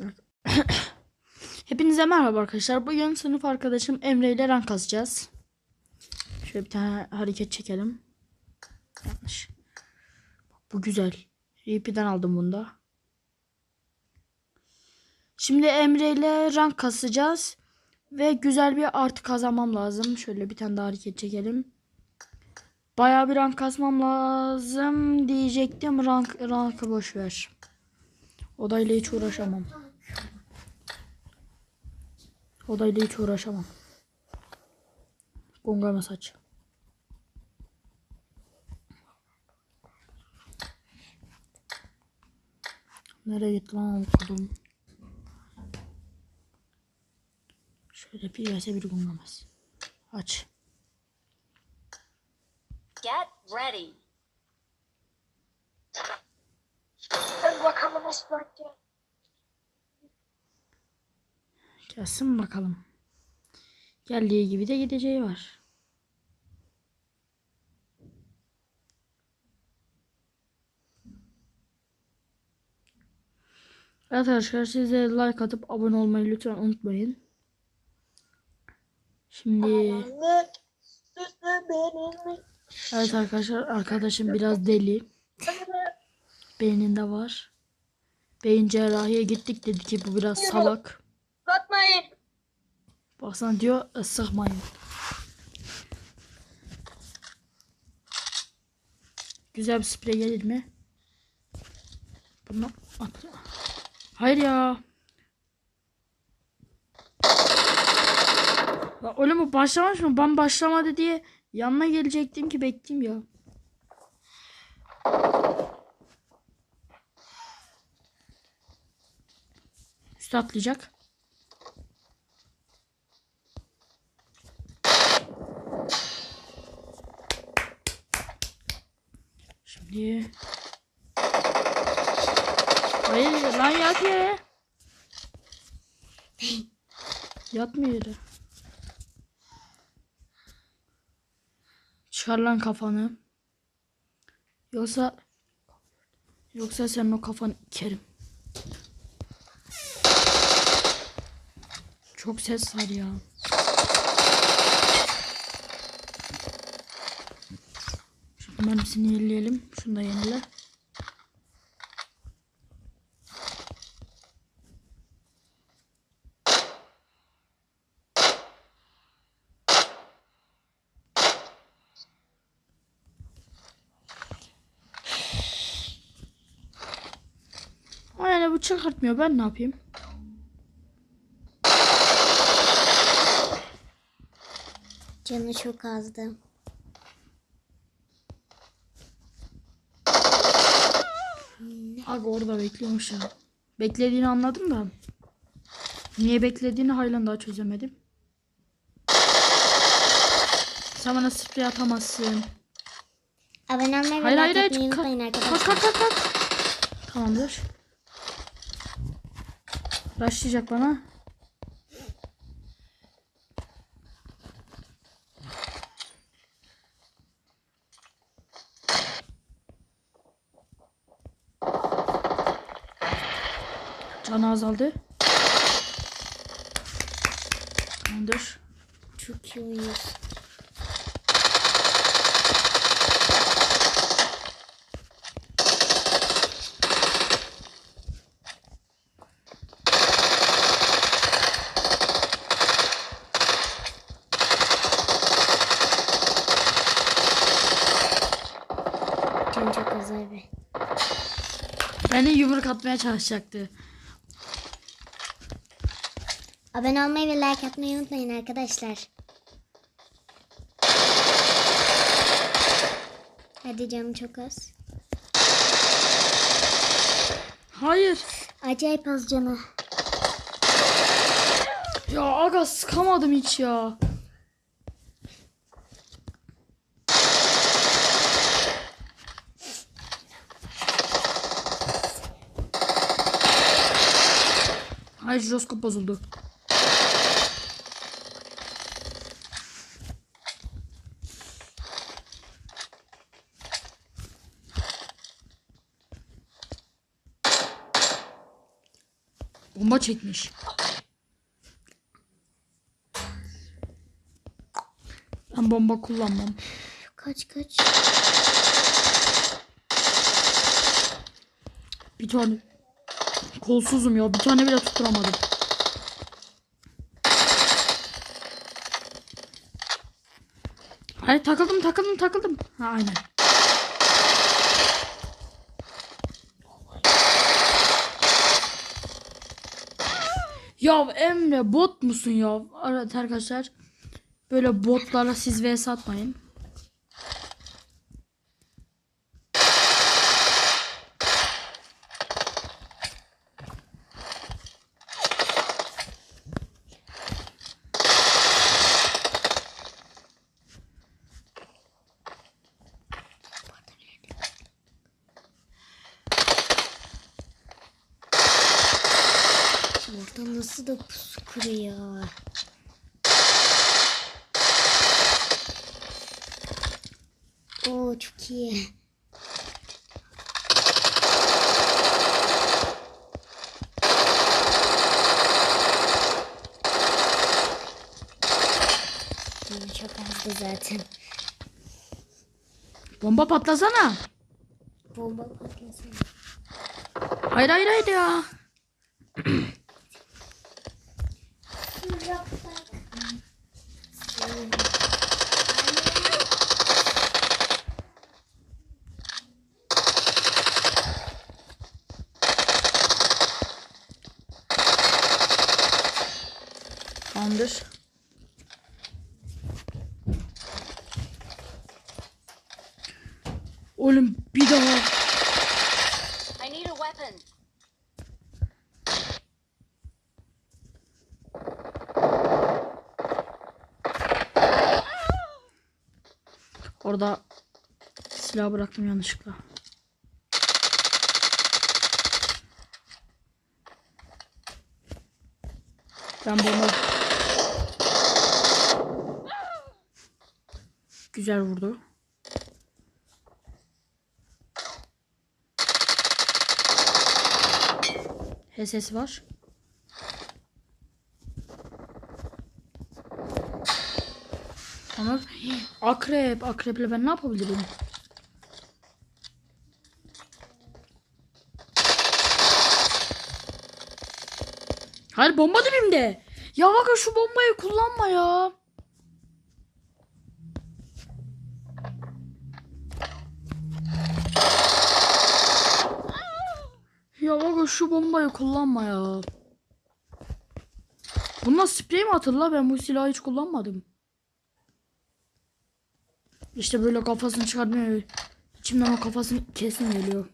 Hepinize merhaba arkadaşlar. Bugün sınıf arkadaşım Emre ile rank kasacağız. Şöyle bir tane hareket çekelim. Yanlış. Bu güzel. RP'den aldım bunu da. Şimdi Emre ile rank kasacağız. Ve güzel bir artı kazanmam lazım. Şöyle bir tane daha hareket çekelim. Bayağı bir rank kasmam lazım diyecektim. Rank, rankı boş ver. Odayla hiç uğraşamam. Odayla hiç uğraşamam. Gonga mesaj. Nereye gitti lan okudum. Şöyle bir verse bir gongamaz. Aç. Get ready. Hadi bakalım Esbert gel. Gelsin bakalım. Geldiği gibi de gideceği var. Evet arkadaşlar siz de like atıp abone olmayı lütfen unutmayın. Şimdi evet arkadaşlar arkadaşım biraz deli. Beyninde var. Beyin cerrahiye gittik dedi ki bu biraz salak. Katmayın. Baksana diyor "E, sıkmayın. Güzel bir sprey gelir mi? Bunu at. Hayır ya. La oğlum bu başlamış mı? Ben başlamadı diye yanına gelecektim ki bekleyeyim ya. Üstü atlayacak. Şimdi Hayır lan yat yere. Yatmıyor yere. Çıkar lan kafanı. Yoksa yoksa senin o kafanı kerim. Çok ses var ya. Şimdi mermisini yenileyelim. Şunu da yenile. Yani bu çıkartmıyor. Ben ne yapayım? Canı çok azdı. Aga orada bekliyormuş ya. Beklediğini anladım da. Niye beklediğini halen daha çözemedim. Sen bana sprey atamazsın. Abone olmayı Hayır hayır hayır. Kalk unutmayın arkadaşlar. kalk kalk. kalk. Tamamdır. Başlayacak bana. Canı azaldı. Tamamdır. Çok iyi abi. Beni yumruk atmaya çalışacaktı. Abone olmayı ve like atmayı unutmayın arkadaşlar. Hadi canım çok az. Hayır. Acayip az canı. Ya aga sıkamadım hiç ya. Hayır jiroskop bozuldu. Bomba çekmiş. Ben bomba kullanmam. Kaç kaç. Bir tane. Kolsuzum ya. Bir tane bile tutturamadım. Hayır takıldım takıldım takıldım. Ha aynen. Ya Emre bot musun ya? Evet arkadaşlar. Böyle botlarla siz vs atmayın. Orada nasıl da pusu kuruyor. Oo çok iyi. Canım Çok azdı zaten. Bomba patlasana. Bomba patlasın. Hayır hayır hayır ya. Tamamdır. Oğlum bir daha. I need a weapon. Orada silah bıraktım yanlışlıkla. Ben bomba... Güzel vurdu. HSS var. Ama akrep, akreple ben ne yapabilirim? Hayır bomba dibimde. Ya bak şu bombayı kullanma ya. Bak şu bombayı kullanma ya. Bununla sprey mi atılır? Ben bu silahı hiç kullanmadım. İşte böyle kafasını çıkartmıyor. İçimden o kafasını kesin geliyor.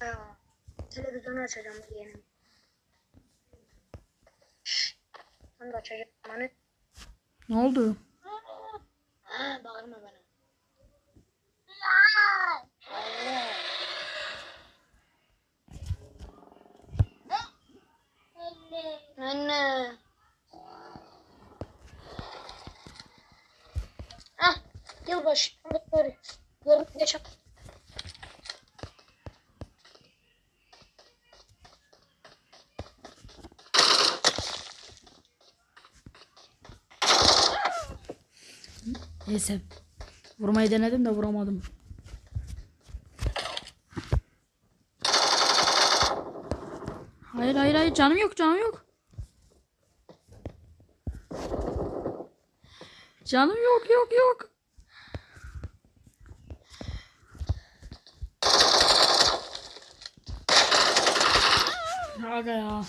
Ha, Açacağım diyelim. Sen de açacağım. Hani? Ne oldu? Bağırma bana. Anne. Anne. Ah, yılbaşı. Yarın geç. Neyse. Vurmayı denedim de vuramadım. Hayır hayır hayır canım yok canım yok. Canım yok yok yok. Aga ya.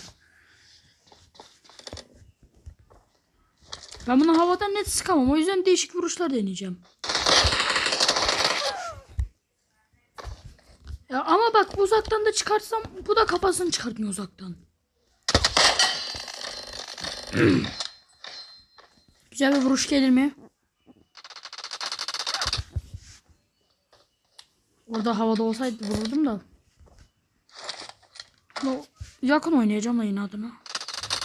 Ben bunu havadan net sıkamam. O yüzden değişik vuruşlar deneyeceğim. Ya ama bak uzaktan da çıkarsam bu da kafasını çıkartmıyor uzaktan. Güzel bir vuruş gelir mi? Orada havada olsaydı vururdum da. Yakın oynayacağım yine adına.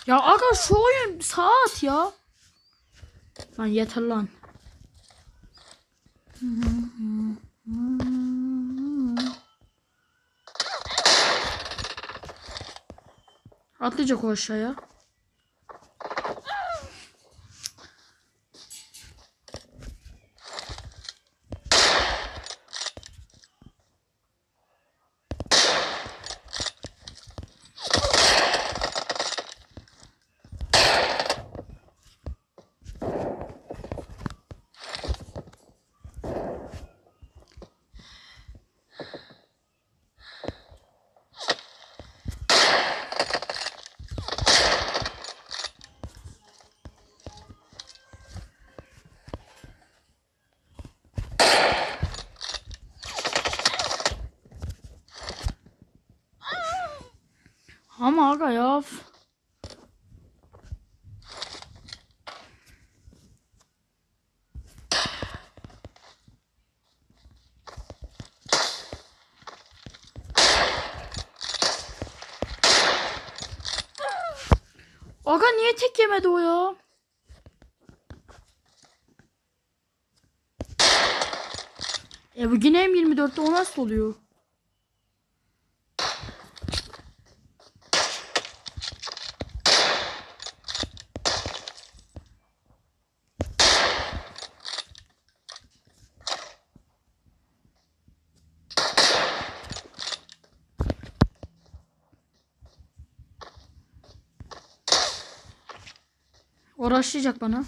Ya aga şu oyun saat ya. Lan yeter lan. Atlayacak o aşağıya. Ama aga ya. Aga niye tek yemedi o ya? E bu yine M24'te o nasıl oluyor? Uğraşacak bana.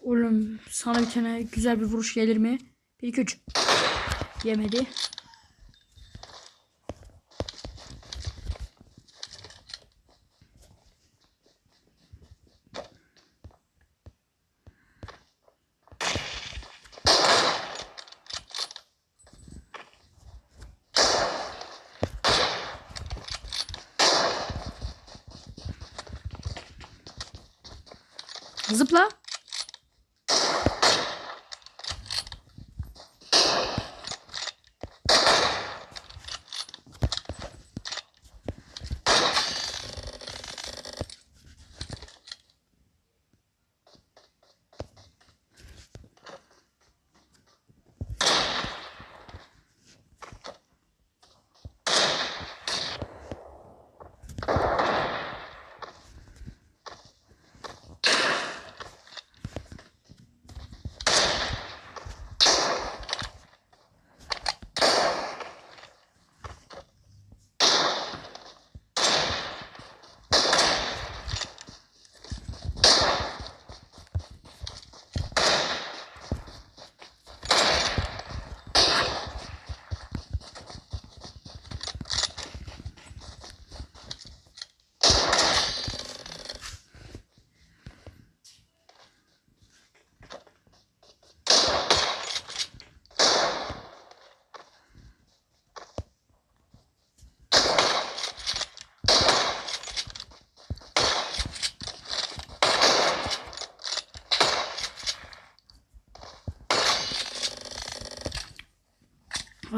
Oğlum sana bir tane güzel bir vuruş gelir mi? 1 2 3. Yemedi. Zıpla.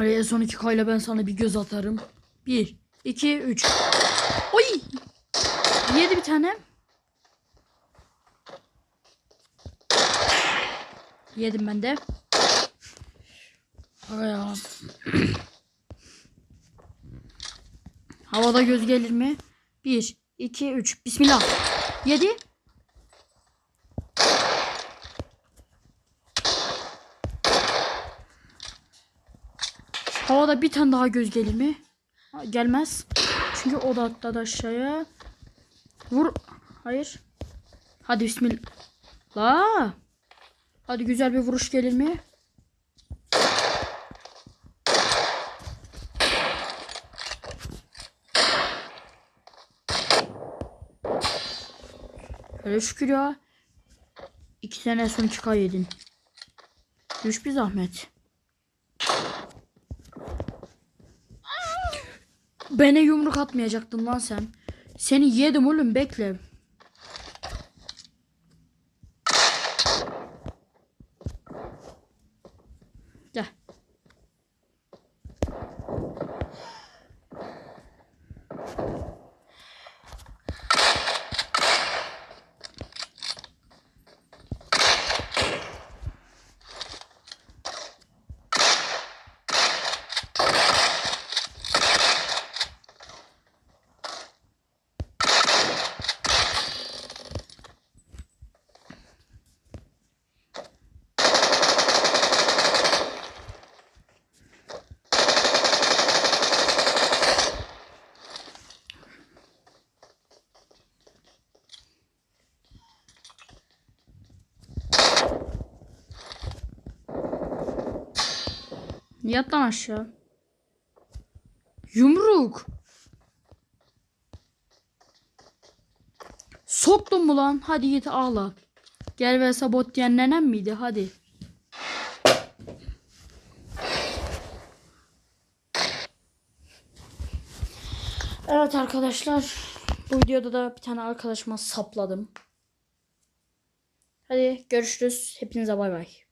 En son iki kayla ben sana bir göz atarım. Bir, iki, üç. Oy! Yedi bir tane. Yedim ben de. Ay ya. Havada göz gelir mi? Bir, iki, üç. Bismillah. Yedi. Havada bir tane daha göz gelir mi? Gelmez. Çünkü o da atladı aşağıya. Vur. Hayır. Hadi bismillah. La. Hadi güzel bir vuruş gelir mi? Hele şükür ya. İki sene son çıka yedin. Düş bir zahmet. Bana yumruk atmayacaktın lan sen. Seni yedim oğlum bekle. Gel. Yat aşağı. Yumruk. Soktun mu lan? Hadi git ağla. Gel ve sabot diyen nenem miydi? Hadi. Evet arkadaşlar. Bu videoda da bir tane arkadaşıma sapladım. Hadi görüşürüz. Hepinize bay bay.